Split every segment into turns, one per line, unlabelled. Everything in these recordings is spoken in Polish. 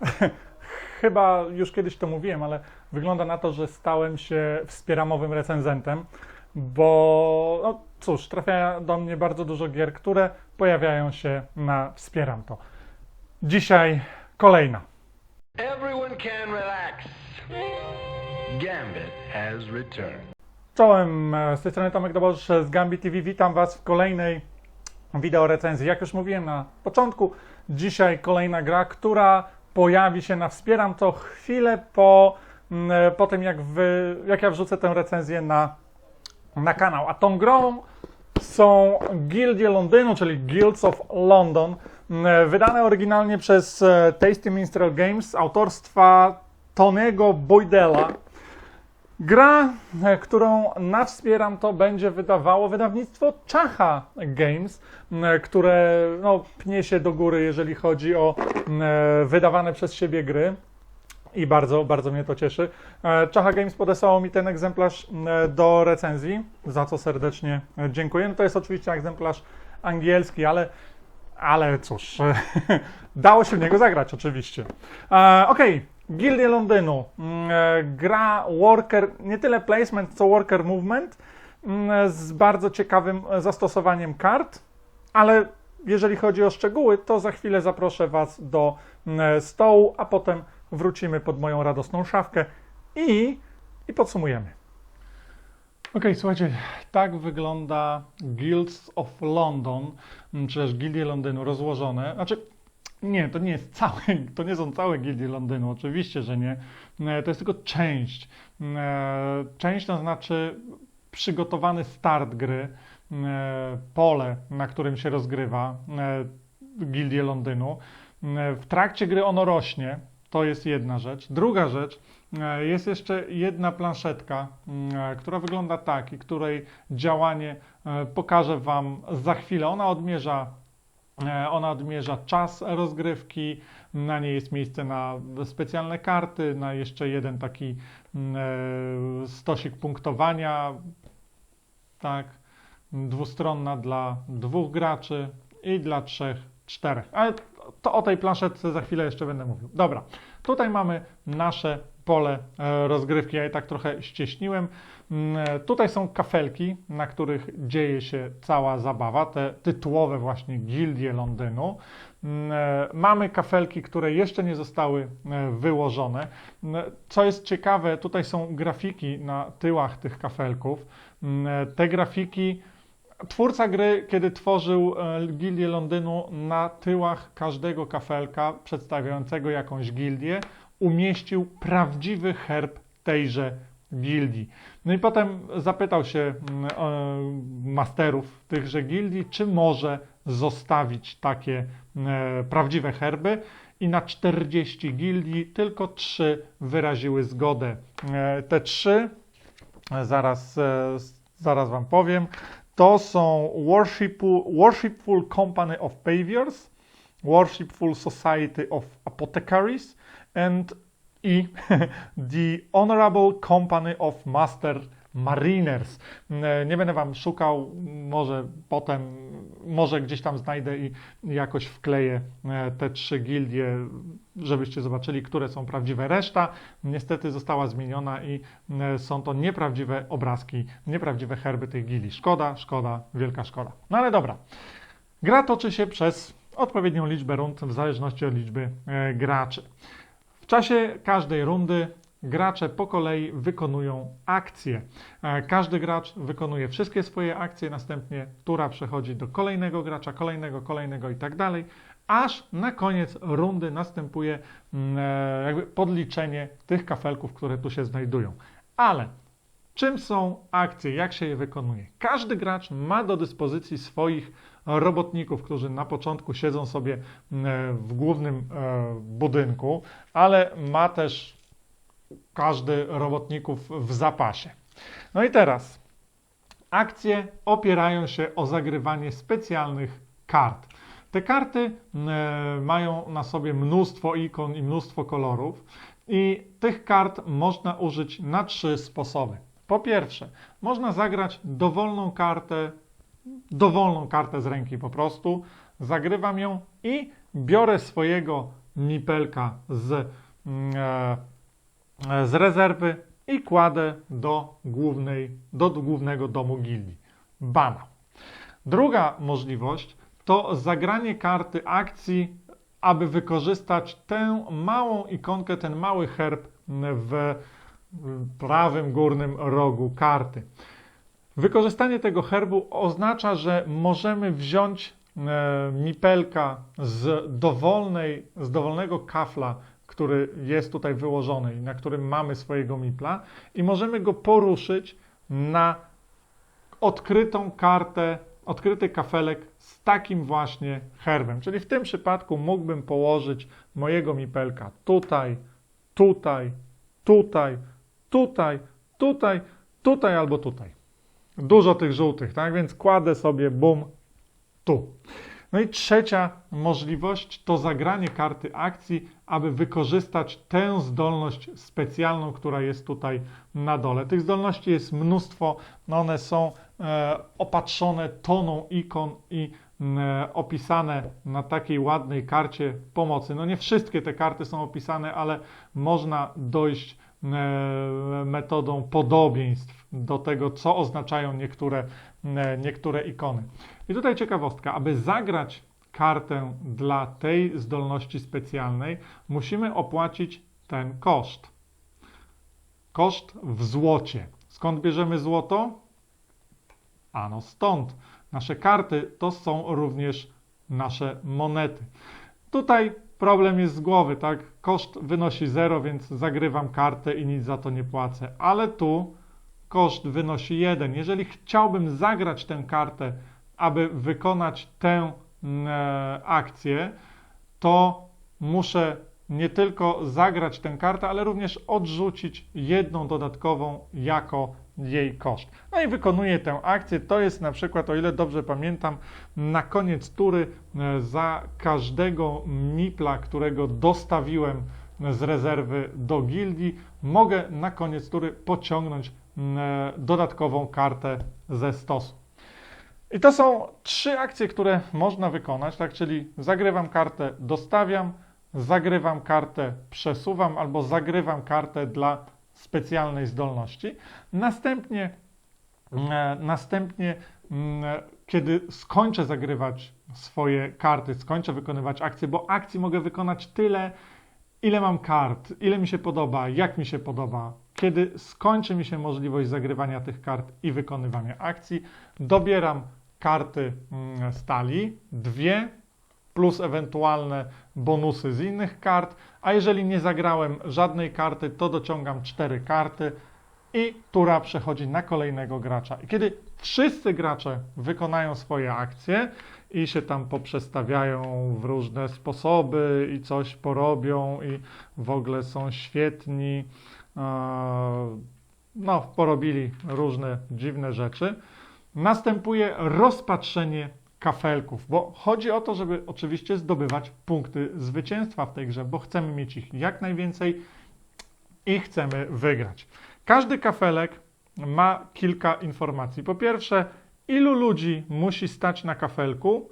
Chyba już kiedyś to mówiłem, ale wygląda na to, że stałem się wspieramowym recenzentem, bo no cóż, trafia do mnie bardzo dużo gier, które pojawiają się na Wspieram to. Dzisiaj kolejna.
Everyone can relax. Gambit has returned.
Czołem, e, z tej strony Tomek Dobosz z Gambit TV. Witam Was w kolejnej wideo recenzji. Jak już mówiłem na początku, dzisiaj kolejna gra, która pojawi się na Wspieram to chwilę po, mm, po tym, jak, wy, jak ja wrzucę tę recenzję na, na kanał. A tą grą są Gildie Londynu, czyli Guilds of London, mm, wydane oryginalnie przez e, Tasty Minstrel Games autorstwa Tonego Boydella. Gra, którą na wspieram, to będzie wydawało wydawnictwo Czacha Games, które no, pnie się do góry, jeżeli chodzi o m, e, wydawane przez siebie gry. I bardzo, bardzo mnie to cieszy. E, Czacha Games podesłało mi ten egzemplarz m, e, do recenzji, za co serdecznie dziękuję. No to jest oczywiście egzemplarz angielski, ale, ale cóż, dało się w niego zagrać oczywiście. E, Okej, Gildie Londynu. Mm, e, Gra Worker, nie tyle placement, co Worker Movement mm, z bardzo ciekawym e, zastosowaniem kart, ale jeżeli chodzi o szczegóły, to za chwilę zaproszę Was do mm, stołu, a potem wrócimy pod moją radosną szafkę i, i podsumujemy. Okej, słuchajcie, tak wygląda Guilds of London, czy też Gildie Londynu rozłożone. Znaczy, nie, to nie jest całe, to nie są całe gildie Londynu, oczywiście, że nie. E, To jest tylko część. E, Część to znaczy przygotowany start gry, e, pole, na którym się rozgrywa gildie Londynu. W trakcie gry ono rośnie, to jest jedna rzecz. Druga rzecz, jest jeszcze jedna planszetka, m, e, która wygląda tak i której działanie pokażę Wam za chwilę. Ona odmierza Ona odmierza czas rozgrywki, na niej jest miejsce na specjalne karty, na jeszcze jeden taki mm, e, stosik punktowania, tak, dwustronna dla dwóch graczy i dla trzech, czterech. Ale to o tej planszetce za chwilę jeszcze będę mówił. Dobra, tutaj mamy nasze pole e, rozgrywki. Ja je tak trochę ścieśniłem. Mm, e, Tutaj są kafelki, na których dzieje się cała zabawa, te tytułowe właśnie gildie Londynu. Mm, e, Mamy kafelki, które jeszcze nie zostały wyłożone. Mm, Co jest ciekawe, tutaj są grafiki na tyłach tych kafelków. Te grafiki Twórca gry, kiedy tworzył Gildię Londynu, na tyłach każdego kafelka przedstawiającego jakąś gildię umieścił prawdziwy herb tejże gildii. No i potem zapytał się mm, e, masterów tychże gildii, czy może zostawić takie e, prawdziwe herby. I na 40 gildii tylko 3 wyraziły zgodę. E, Te 3 zaraz, zaraz Wam powiem. To są Worshipful, Worshipful Company of Paviors, Worshipful Society of Apothecaries and i The Honorable Company of Master Mariners. Nie będę Wam szukał, może potem, może gdzieś tam znajdę i jakoś wkleję e, te trzy gildie, żebyście zobaczyli, które są prawdziwe. Reszta niestety została zmieniona i e, są to nieprawdziwe obrazki, nieprawdziwe herby tych gildii. Szkoda, szkoda, wielka szkoda. No ale dobra. Gra toczy się przez odpowiednią liczbę rund w zależności od liczby e, graczy. W czasie każdej rundy gracze po kolei wykonują akcje. E, Każdy gracz wykonuje wszystkie swoje akcje, następnie tura przechodzi do kolejnego gracza, kolejnego, kolejnego i tak dalej, aż na koniec rundy następuje mm, e, jakby podliczenie tych kafelków, które tu się znajdują. Ale Czym są akcje? Jak się je wykonuje? Każdy gracz ma do dyspozycji swoich robotników, którzy na początku siedzą sobie e, w głównym e, budynku, ale ma też każdy robotników w zapasie. No i teraz akcje opierają się o zagrywanie specjalnych kart. Te karty e, mają na sobie mnóstwo ikon i mnóstwo kolorów i tych kart można użyć na trzy sposoby. Po pierwsze, można zagrać dowolną kartę, dowolną kartę z ręki po prostu, zagrywam ją i biorę swojego mipelka z, mm, e, z rezerwy i kładę do, głównej, do głównego domu gildii. Bana. Druga możliwość to zagranie karty akcji, aby wykorzystać tę małą ikonkę, ten mały herb w prawym górnym rogu karty. Wykorzystanie tego herbu oznacza, że możemy wziąć e, mipelka z, dowolnej, z dowolnego kafla, który jest tutaj wyłożony i na którym mamy swojego mipla i możemy go poruszyć na odkrytą kartę, odkryty kafelek z takim właśnie herbem. Czyli w tym przypadku mógłbym położyć mojego mipelka tutaj, tutaj, tutaj, tutaj, tutaj, tutaj albo tutaj. Dużo tych żółtych, tak? Więc kładę sobie bum tu. No i trzecia możliwość to zagranie karty akcji, aby wykorzystać tę zdolność specjalną, która jest tutaj na dole. Tych zdolności jest mnóstwo, no one są e, opatrzone toną ikon i e, opisane na takiej ładnej karcie pomocy. No nie wszystkie te karty są opisane, ale można dojść metodą podobieństw do tego, co oznaczają niektóre, e, niektóre ikony. I tutaj ciekawostka, aby zagrać kartę dla tej zdolności specjalnej, musimy opłacić ten koszt. Koszt w złocie. Skąd bierzemy złoto? Ano stąd. Nasze karty to są również nasze monety. Tutaj problem jest z głowy, tak? Koszt wynosi 0, więc zagrywam kartę i nic za to nie płacę. Ale tu koszt wynosi 1. Jeżeli chciałbym zagrać tę kartę, aby wykonać tę mm, e, akcję, to muszę nie tylko zagrać tę kartę, ale również odrzucić jedną dodatkową jako jej koszt. No i wykonuję tę akcję. To jest na przykład, o ile dobrze pamiętam, na koniec tury e, za każdego mipla, którego dostawiłem z rezerwy do gildii, mogę na koniec tury pociągnąć e, dodatkową kartę ze stosu. I to są trzy akcje, które można wykonać, tak? Czyli zagrywam kartę, dostawiam, zagrywam kartę, przesuwam albo zagrywam kartę dla specjalnej zdolności. Następnie, e, następnie mm, kiedy skończę zagrywać swoje karty, skończę wykonywać akcje, bo akcji mogę wykonać tyle, ile mam kart, ile mi się podoba, jak mi się podoba. Kiedy skończy mi się możliwość zagrywania tych kart i wykonywania akcji, dobieram karty mm, stali, dwie plus ewentualne bonusy z innych kart, a jeżeli nie zagrałem żadnej karty, to dociągam cztery karty i tura przechodzi na kolejnego gracza. I kiedy wszyscy gracze wykonają swoje akcje i się tam poprzestawiają w różne sposoby i coś porobią i w ogóle są świetni, no porobili różne dziwne rzeczy, następuje rozpatrzenie kafelków, bo chodzi o to, żeby oczywiście zdobywać punkty zwycięstwa w tej grze, bo chcemy mieć ich jak najwięcej i chcemy wygrać. Każdy kafelek ma kilka informacji. Po pierwsze, ilu ludzi musi stać na kafelku,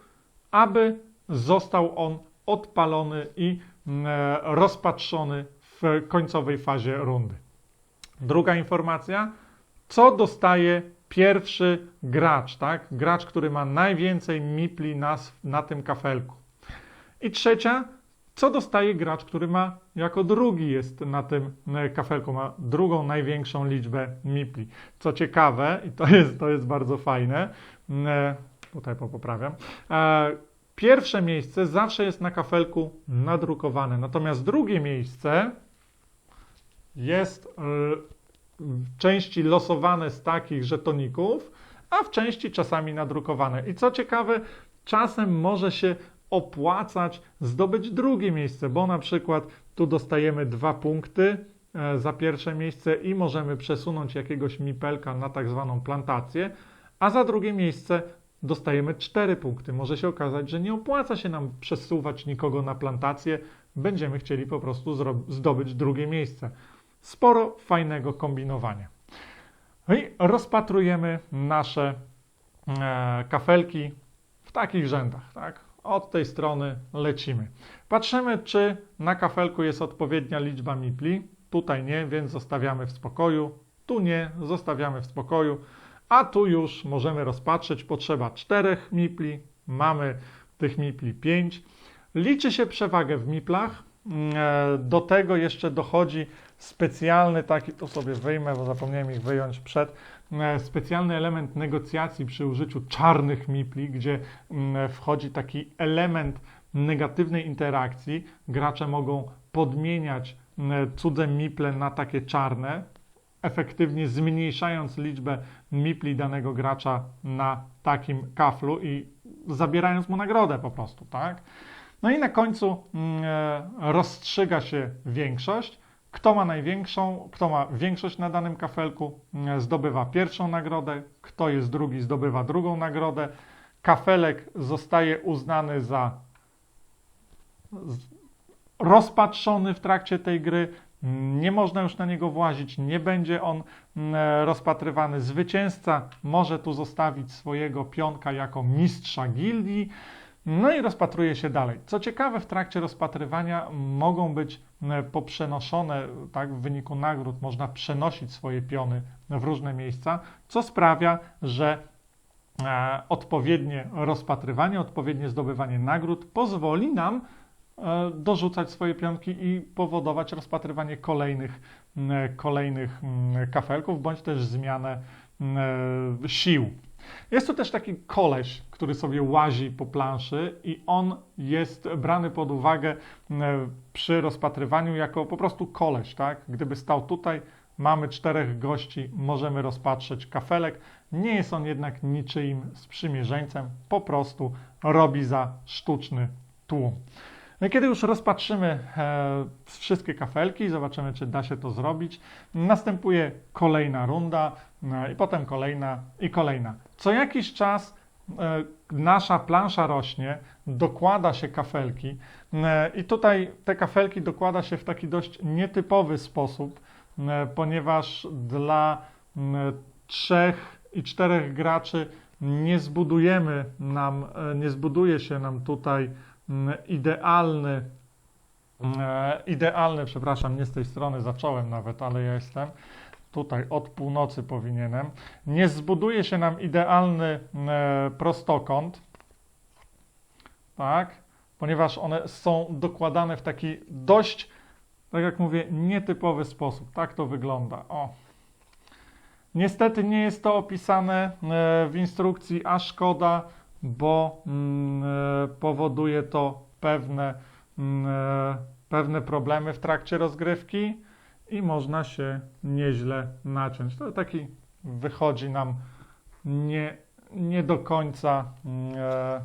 aby został on odpalony i e, rozpatrzony w końcowej fazie rundy. Druga informacja, co dostaje pierwszy gracz, tak? Gracz, który ma najwięcej mipli na, na tym kafelku. I trzecia, co dostaje gracz, który ma jako drugi jest na tym e, kafelku, ma drugą największą liczbę mipli. Co ciekawe, i to jest, to jest bardzo fajne, e, tutaj poprawiam, e, pierwsze miejsce zawsze jest na kafelku nadrukowane, natomiast drugie miejsce jest w części losowane z takich żetoników, a w części czasami nadrukowane. I co ciekawe, czasem może się opłacać zdobyć drugie miejsce, bo na przykład tu dostajemy dwa punkty e, za pierwsze miejsce i możemy przesunąć jakiegoś mipelka na tak zwaną plantację, a za drugie miejsce dostajemy cztery punkty. Może się okazać, że nie opłaca się nam przesuwać nikogo na plantację, będziemy chcieli po prostu zdobyć drugie miejsce. Sporo fajnego kombinowania. No i rozpatrujemy nasze e, kafelki w takich rzędach, tak? od tej strony lecimy. Patrzymy, czy na kafelku jest odpowiednia liczba mipli. Tutaj nie, więc zostawiamy w spokoju. Tu nie, zostawiamy w spokoju. A tu już możemy rozpatrzeć. Potrzeba 4 mipli. Mamy tych mipli 5. Liczy się przewagę w miplach. Mm, e, Do tego jeszcze dochodzi specjalny taki, tu sobie wyjmę, bo zapomniałem ich wyjąć przed, e, specjalny element negocjacji przy użyciu czarnych mipli, gdzie mm, wchodzi taki element negatywnej interakcji. Gracze mogą podmieniać mm, cudze miple na takie czarne, efektywnie zmniejszając liczbę mipli danego gracza na takim kaflu i zabierając mu nagrodę po prostu, tak? No i na końcu mm, e, rozstrzyga się większość. Kto ma największą, kto ma większość na danym kafelku, mm, zdobywa pierwszą nagrodę, kto jest drugi, zdobywa drugą nagrodę. Kafelek zostaje uznany za rozpatrzony w trakcie tej gry. Nie można już na niego włazić, nie będzie on mm, e, rozpatrywany. Zwycięzca może tu zostawić swojego pionka jako mistrza gildii. No i rozpatruje się dalej. Co ciekawe, w trakcie rozpatrywania mogą być m, poprzenoszone, tak, w wyniku nagród można przenosić swoje piony w różne miejsca, co sprawia, że e, odpowiednie rozpatrywanie, odpowiednie zdobywanie nagród pozwoli nam e, dorzucać swoje pionki i powodować rozpatrywanie kolejnych, kolejnych kafelków, bądź też zmianę e, sił. Jest tu też taki koleś, który sobie łazi po planszy i on jest brany pod uwagę m, przy rozpatrywaniu jako po prostu koleś, tak? Gdyby stał tutaj, mamy czterech gości, możemy rozpatrzeć kafelek. Nie jest on jednak niczyim sprzymierzeńcem, po prostu robi za sztuczny tłum. No i kiedy już rozpatrzymy e, wszystkie kafelki, zobaczymy, czy da się to zrobić, następuje kolejna runda e, i potem kolejna i kolejna. Co jakiś czas e, nasza plansza rośnie, dokłada się kafelki e, i tutaj te kafelki dokłada się w taki dość nietypowy sposób, e, ponieważ dla m, trzech i czterech graczy nie zbudujemy nam, e, nie zbuduje się nam tutaj idealny, e, idealny, przepraszam, nie z tej strony zacząłem nawet, ale ja jestem tutaj od północy powinienem. Nie zbuduje się nam idealny e, prostokąt, tak, ponieważ one są dokładane w taki dość, tak jak mówię, nietypowy sposób. Tak to wygląda. O. Niestety nie jest to opisane e, w instrukcji, a szkoda, bo mm, e, powoduje to pewne, mm, e, pewne problemy w trakcie rozgrywki i można się nieźle naciąć. To taki wychodzi nam nie, nie do końca mm, e,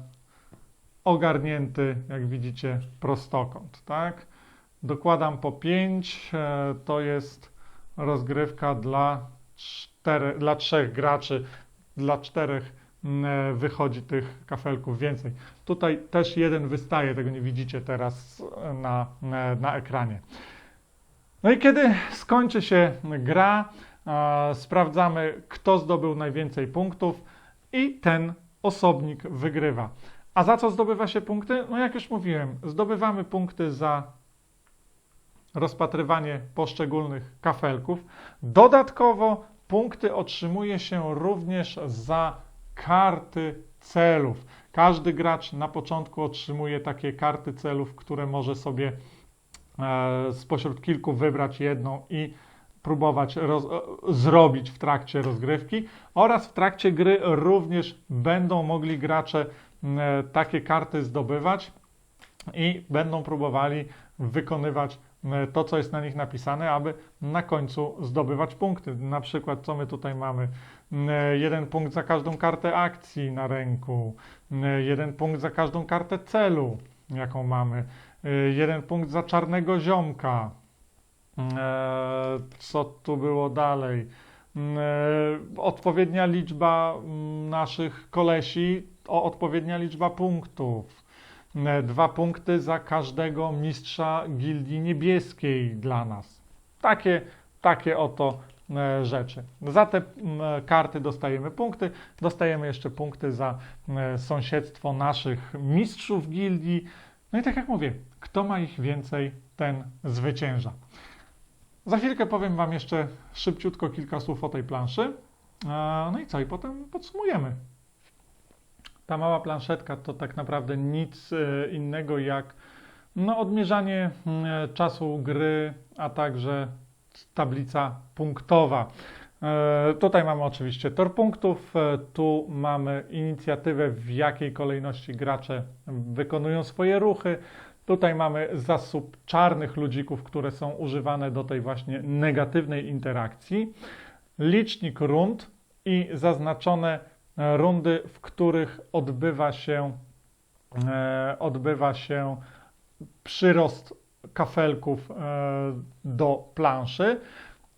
ogarnięty, jak widzicie, prostokąt, tak? Dokładam po 5, e, to jest rozgrywka dla, cztery, dla trzech graczy, dla czterech wychodzi tych kafelków więcej. Tutaj też jeden wystaje, tego nie widzicie teraz e, na, na, na ekranie. No i kiedy skończy się gra, e, sprawdzamy, kto zdobył najwięcej punktów i ten osobnik wygrywa. A za co zdobywa się punkty? No jak już mówiłem, zdobywamy punkty za rozpatrywanie poszczególnych kafelków. Dodatkowo punkty otrzymuje się również za karty celów. Każdy gracz na początku otrzymuje takie karty celów, które może sobie e, spośród kilku wybrać jedną i próbować roz, e, zrobić w trakcie rozgrywki oraz w trakcie gry również będą mogli gracze e, takie karty zdobywać i będą próbowali wykonywać to, co jest na nich napisane, aby na końcu zdobywać punkty. Na przykład, co my tutaj mamy? M, e, Jeden punkt za każdą kartę akcji na ręku, m, jeden punkt za każdą kartę celu, jaką mamy, e, jeden punkt za czarnego ziomka. E, Co tu było dalej? Mm, e, Odpowiednia liczba mm, naszych kolesi, odpowiednia liczba punktów. Dwa punkty za każdego mistrza gildii niebieskiej dla nas. Takie, takie oto e, rzeczy. Za te karty dostajemy punkty, dostajemy jeszcze punkty za e, sąsiedztwo naszych mistrzów gildii. No i tak jak mówię, kto ma ich więcej, ten zwycięża. Za chwilkę powiem Wam jeszcze szybciutko kilka słów o tej planszy. E, No i co? I potem podsumujemy. Ta mała planszetka to tak naprawdę nic e, innego jak no, odmierzanie mm, czasu gry, a także tablica punktowa. E, Tutaj mamy oczywiście tor punktów, e, tu mamy inicjatywę, w jakiej kolejności gracze wykonują swoje ruchy. Tutaj mamy zasób czarnych ludzików, które są używane do tej właśnie negatywnej interakcji. Licznik rund i zaznaczone e, rundy, w których odbywa się, e, odbywa się przyrost kafelków e, do planszy.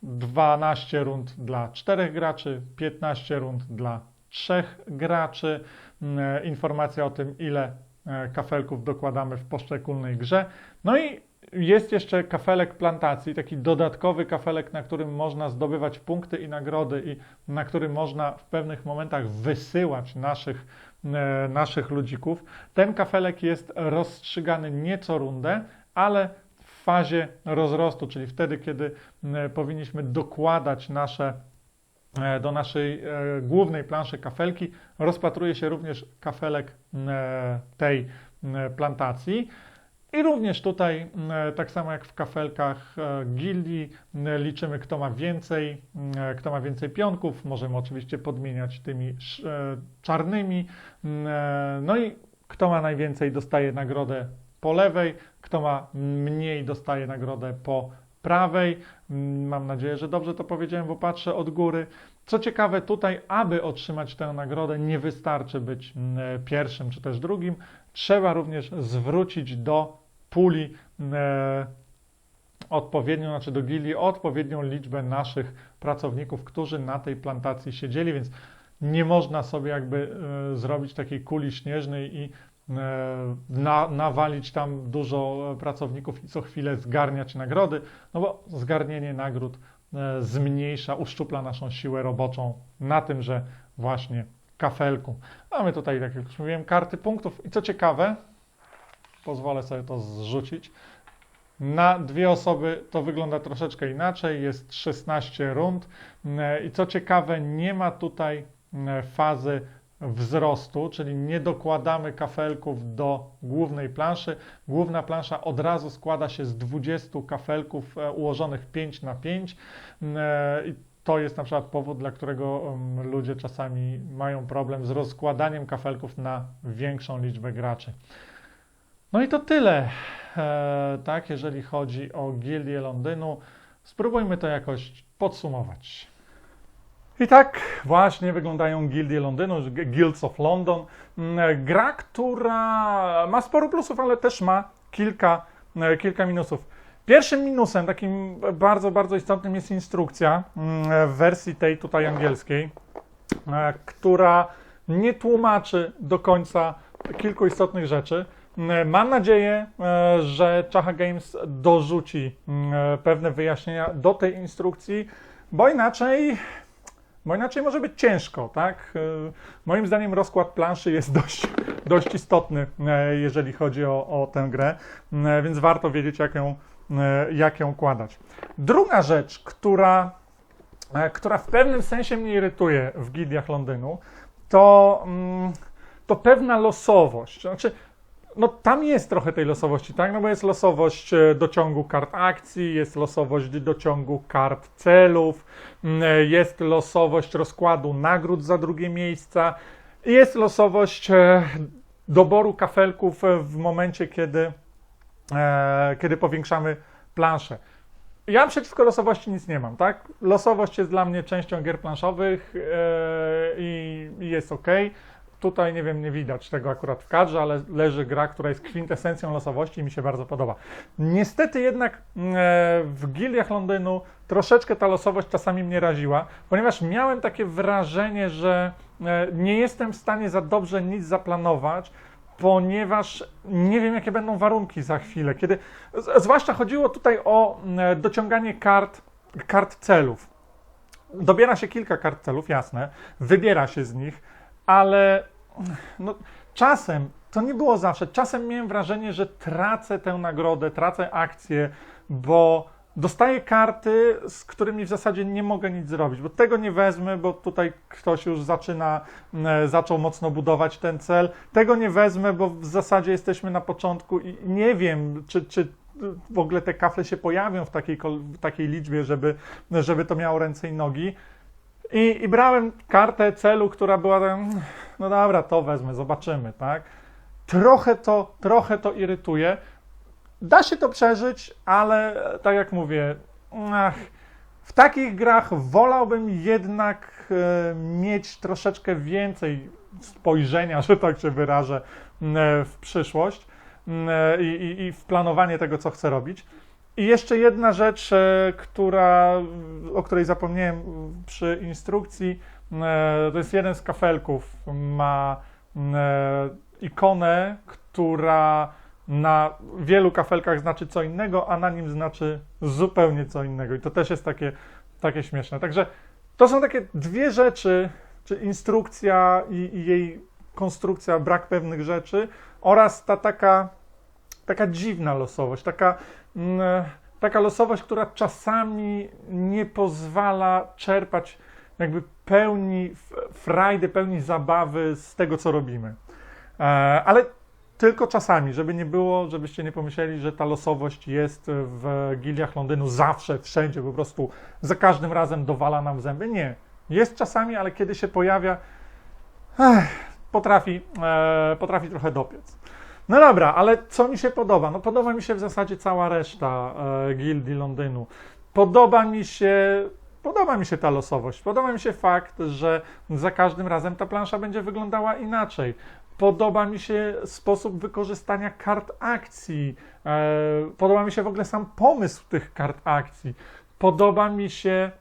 12 rund dla 4 graczy, 15 rund dla 3 graczy. Mm, Informacja o tym, ile e, kafelków dokładamy w poszczególnej grze. No i jest jeszcze kafelek plantacji, taki dodatkowy kafelek, na którym można zdobywać punkty i nagrody i na którym można w pewnych momentach wysyłać naszych, e, naszych ludzików. Ten kafelek jest rozstrzygany nie co rundę, ale w fazie rozrostu, czyli wtedy, kiedy m, powinniśmy dokładać nasze e, do naszej e, głównej planszy kafelki, rozpatruje się również kafelek e, tej plantacji. I również tutaj, m, tak samo jak w kafelkach e, gildii, liczymy kto ma więcej, m, kto ma więcej pionków. Możemy oczywiście podmieniać tymi e, czarnymi. E, No i kto ma najwięcej dostaje nagrodę po lewej, kto ma mniej dostaje nagrodę po prawej. Mm, Mam nadzieję, że dobrze to powiedziałem, bo patrzę od góry. Co ciekawe, tutaj, aby otrzymać tę nagrodę, nie wystarczy być mm, pierwszym czy też drugim. Trzeba również zwrócić do puli e, odpowiednią, znaczy do gildii odpowiednią liczbę naszych pracowników, którzy na tej plantacji siedzieli, więc nie można sobie jakby e, zrobić takiej kuli śnieżnej i e, na, nawalić tam dużo pracowników i co chwilę zgarniać nagrody, no bo zgarnienie nagród zmniejsza, uszczupla naszą siłę roboczą na tym, że właśnie kafelku. Mamy tutaj, tak jak już mówiłem, karty punktów i co ciekawe, pozwolę sobie to zrzucić, na dwie osoby to wygląda troszeczkę inaczej, jest 16 rund i co ciekawe, nie ma tutaj e, fazy wzrostu, czyli nie dokładamy kafelków do głównej planszy. Główna plansza od razu składa się z 20 kafelków e, ułożonych 5 na 5 E, i to jest na przykład powód, dla którego ludzie czasami mają problem z rozkładaniem kafelków na większą liczbę graczy. No i to tyle, e, tak, jeżeli chodzi o Gildię Londynu. Spróbujmy to jakoś podsumować. I tak właśnie wyglądają gildie Londynu, Guilds of London. Mm, Gra, która ma sporo plusów, ale też ma kilka, e, kilka minusów. Pierwszym minusem, takim bardzo, bardzo istotnym jest instrukcja mm, w wersji tej tutaj angielskiej, e, która nie tłumaczy do końca kilku istotnych rzeczy. Mm, Mam nadzieję, e, że Chacha Games dorzuci mm, pewne wyjaśnienia do tej instrukcji, bo inaczej bo inaczej może być ciężko, tak? E, Moim zdaniem rozkład planszy jest dość, dość istotny, e, jeżeli chodzi o, o tę grę, e, więc warto wiedzieć, jak ją, e, jak ją układać. Druga rzecz, która, e, która w pewnym sensie mnie irytuje w gildiach Londynu, to, mm, to pewna losowość. Znaczy, no tam jest trochę tej losowości, tak? No bo jest losowość e, dociągu kart akcji, jest losowość dociągu kart celów, e, jest losowość rozkładu nagród za drugie miejsca, jest losowość e, doboru kafelków w momencie, kiedy, kiedy powiększamy planszę. Ja przeciwko losowości nic nie mam, tak? Losowość jest dla mnie częścią gier planszowych i jest ok. Tutaj nie wiem, nie widać tego akurat w kadrze, ale leży gra, która jest kwintesencją losowości i mi się bardzo podoba. Niestety jednak mm, e, w gildiach Londynu troszeczkę ta losowość czasami mnie raziła, ponieważ miałem takie wrażenie, że e, nie jestem w stanie za dobrze nic zaplanować, ponieważ nie wiem, jakie będą warunki za chwilę. Kiedy, zwłaszcza chodziło tutaj o mm, dociąganie kart, kart celów. dobiera się kilka kart celów, jasne, wybiera się z nich, ale no, czasem, to nie było zawsze, czasem miałem wrażenie, że tracę tę nagrodę, tracę akcję, bo dostaję karty, z którymi w zasadzie nie mogę nic zrobić, bo tego nie wezmę, bo tutaj ktoś już zaczyna, zaczął mocno budować ten cel. Tego nie wezmę, bo w zasadzie jesteśmy na początku i nie wiem, czy, czy w ogóle te kafle się pojawią w takiej, w takiej liczbie, żeby, żeby to miało ręce i nogi. I, I brałem kartę celu, która była tam, no dobra, to wezmę, zobaczymy, tak? Trochę to, trochę to irytuje. Da się to przeżyć, ale tak jak mówię, ach, w takich grach wolałbym jednak e, mieć troszeczkę więcej spojrzenia, że tak się wyrażę, e, w przyszłość e, i, i, i w planowanie tego, co chcę robić. I jeszcze jedna rzecz, e, która, o której zapomniałem przy instrukcji, e, to jest jeden z kafelków. Ma e, ikonę, która na wielu kafelkach znaczy co innego, a na nim znaczy zupełnie co innego. I to też jest takie, takie śmieszne. Także to są takie dwie rzeczy, czy instrukcja i, i jej konstrukcja, brak pewnych rzeczy oraz ta taka, taka dziwna losowość, taka, mm, taka losowość, która czasami nie pozwala czerpać jakby pełni frajdy, pełni zabawy z tego, co robimy. E, ale tylko czasami, żeby nie było, żebyście nie pomyśleli, że ta losowość jest w giliach Londynu zawsze, wszędzie, po prostu za każdym razem dowala nam zęby. Nie. Jest czasami, ale kiedy się pojawia, ech, potrafi, e, potrafi trochę dopiec. No dobra, ale co mi się podoba? No podoba mi się w zasadzie cała reszta e, gildii Londynu. Podoba mi się, podoba mi się ta losowość. Podoba mi się fakt, że za każdym razem ta plansza będzie wyglądała inaczej. Podoba mi się sposób wykorzystania kart akcji. E, podoba mi się w ogóle sam pomysł tych kart akcji. Podoba mi się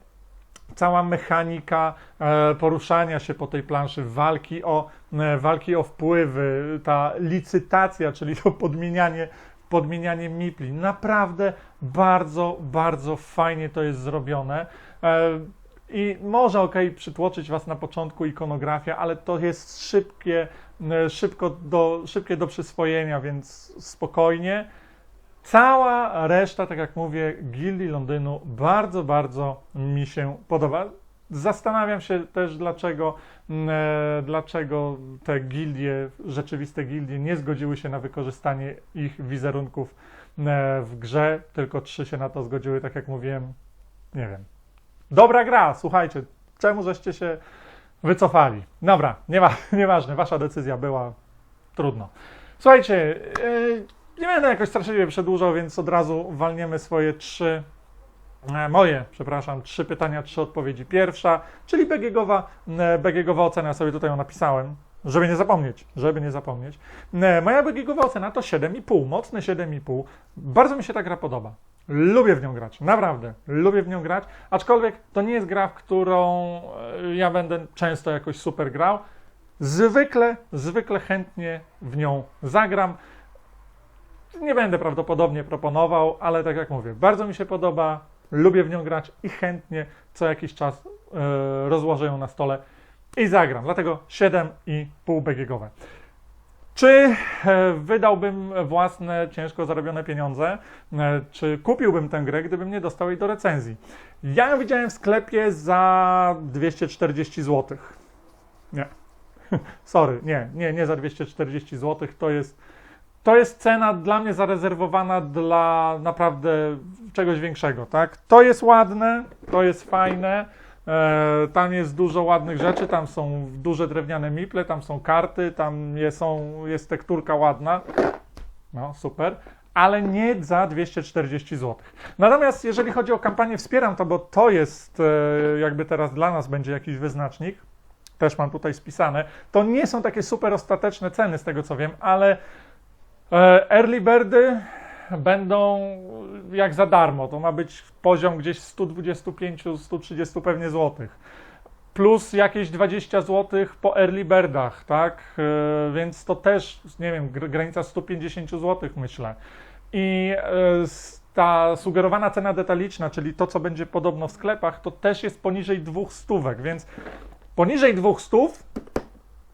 cała mechanika e, poruszania się po tej planszy, walki o, e, walki o wpływy, ta licytacja, czyli to podmienianie, podmienianie mipli. Naprawdę bardzo, bardzo fajnie to jest zrobione. E, I może ok, przytłoczyć Was na początku ikonografia, ale to jest szybkie, szybko do, szybkie do przyswojenia, więc spokojnie. Cała reszta, tak jak mówię, Gildii Londynu bardzo, bardzo mi się podoba. Zastanawiam się też, dlaczego, mm, e, dlaczego te gildie, rzeczywiste gildie, nie zgodziły się na wykorzystanie ich wizerunków e, w grze. Tylko trzy się na to zgodziły, tak jak mówiłem. Nie wiem. Dobra gra, słuchajcie, czemu żeście się wycofali? Dobra, nie ma, nieważne, wasza decyzja była trudno. Słuchajcie, yy, nie będę jakoś straszliwie przedłużał, więc od razu walniemy swoje trzy, e, moje, przepraszam, trzy pytania, trzy odpowiedzi. Pierwsza, czyli BGGowa, e, BGGowa ocena, ja sobie tutaj ją napisałem, żeby nie zapomnieć, żeby nie zapomnieć. E, Moja BGGowa ocena to 7,5, mocne 7,5. Bardzo mi się ta gra podoba. Lubię w nią grać, naprawdę, lubię w nią grać, aczkolwiek to nie jest gra, w którą ja będę często jakoś super grał. Zwykle, zwykle chętnie w nią zagram. Nie będę prawdopodobnie proponował, ale tak jak mówię, bardzo mi się podoba, lubię w nią grać i chętnie co jakiś czas e, rozłożę ją na stole i zagram. Dlatego 7,5 BGGowe. Czy e, wydałbym własne, ciężko zarobione pieniądze? E, Czy kupiłbym tę grę, gdybym nie dostał jej do recenzji? Ja ją widziałem w sklepie za 240 zł. Nie. Sorry, nie, nie, nie za 240 zł. To jest, to jest cena dla mnie zarezerwowana dla naprawdę czegoś większego, tak? To jest ładne, to jest fajne. E, tam jest dużo ładnych rzeczy, tam są duże drewniane miple, tam są karty, tam je, są, jest tekturka ładna. No, super. Ale nie za 240 zł. Natomiast jeżeli chodzi o kampanię Wspieram to, bo to jest e, jakby teraz dla nas będzie jakiś wyznacznik, też mam tutaj spisane, to nie są takie super ostateczne ceny z tego co wiem, ale early birdy będą jak za darmo. To ma być poziom gdzieś 125-130 pewnie złotych. Plus jakieś 20 zł po early birdach, tak? E, Więc to też, nie wiem, gr- granica 150 zł myślę. I e, ta sugerowana cena detaliczna, czyli to, co będzie podobno w sklepach, to też jest poniżej dwóch stówek, więc poniżej dwóch stów,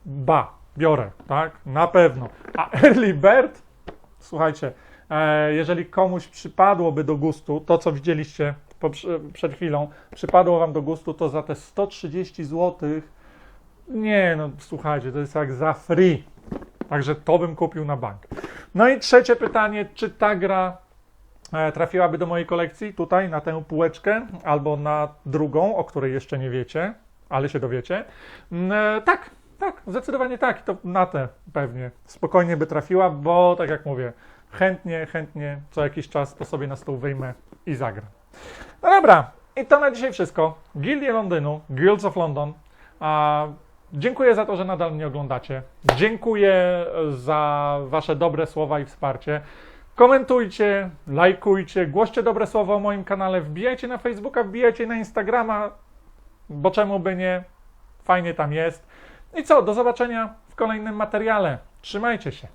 ba, biorę, tak, na pewno. A Early Bird, słuchajcie, e, jeżeli komuś przypadłoby do gustu to, co widzieliście przed chwilą, przypadło Wam do gustu, to za te 130 zł, nie no, słuchajcie, to jest jak za free. Także to bym kupił na bank. No i trzecie pytanie, czy ta gra e, trafiłaby do mojej kolekcji tutaj na tę półeczkę albo na drugą, o której jeszcze nie wiecie, ale się dowiecie? Mm, E, tak, tak, zdecydowanie tak. To na te pewnie spokojnie by trafiła, bo tak jak mówię, chętnie, chętnie co jakiś czas to sobie na stół wyjmę i zagram. No dobra, i to na dzisiaj wszystko. Gildie Londynu, Guilds of London. A, dziękuję za to, że nadal mnie oglądacie. Dziękuję za Wasze dobre słowa i wsparcie. Komentujcie, lajkujcie, głoście dobre słowa o moim kanale, wbijajcie na Facebooka, wbijajcie na Instagrama, bo czemu by nie? Fajnie tam jest. I co, do zobaczenia w kolejnym materiale. Trzymajcie się.